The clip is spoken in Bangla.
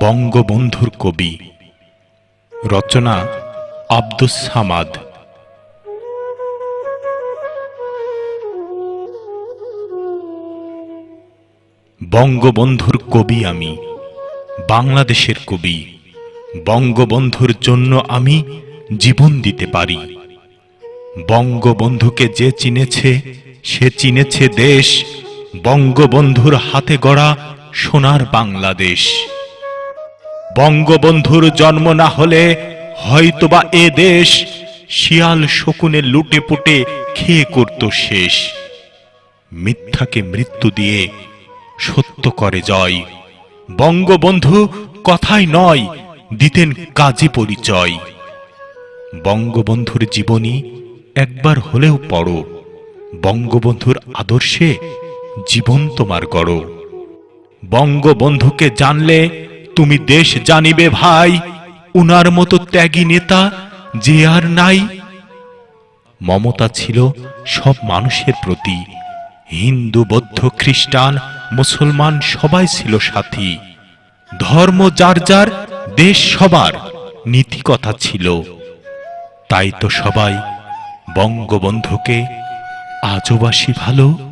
বঙ্গবন্ধুর কবি। রচনা আব্দুস সামাদ। বঙ্গবন্ধুর কবি আমি, বাংলাদেশের কবি। বঙ্গবন্ধুর জন্য আমি জীবন দিতে পারি। বঙ্গবন্ধুকে যে চিনেছে, সে চিনেছে দেশ। বঙ্গবন্ধুর হাতে গড়া সোনার বাংলাদেশ। বঙ্গবন্ধুর জন্ম না হলে হয়তোবা এ দেশ শিয়াল শকুনে লুটে পুটে খেয়ে করত শেষ। মিথ্যাকে মৃত্যু দিয়ে সত্য করে জয়। বঙ্গবন্ধু কথাই নয়, দিতেন কাজে পরিচয়। বঙ্গবন্ধুর জীবনী একবার হলেও পড়ো। বঙ্গবন্ধুর আদর্শে জীবন তোমার গড়। বঙ্গবন্ধুকে জানলে তুমি দেশ জানিবে ভাই, উনার মতো ত্যাগী নেতা যে আর নাই। মমতা ছিল সব মানুষের প্রতি। হিন্দু, বৌদ্ধ, খ্রিস্টান, মুসলমান সবাই ছিল সাথী। ধর্ম যার যার, দেশ সবার নীতি কথা ছিল। তাই তো সবাই বঙ্গবন্ধুকে আজবাসী ভালো।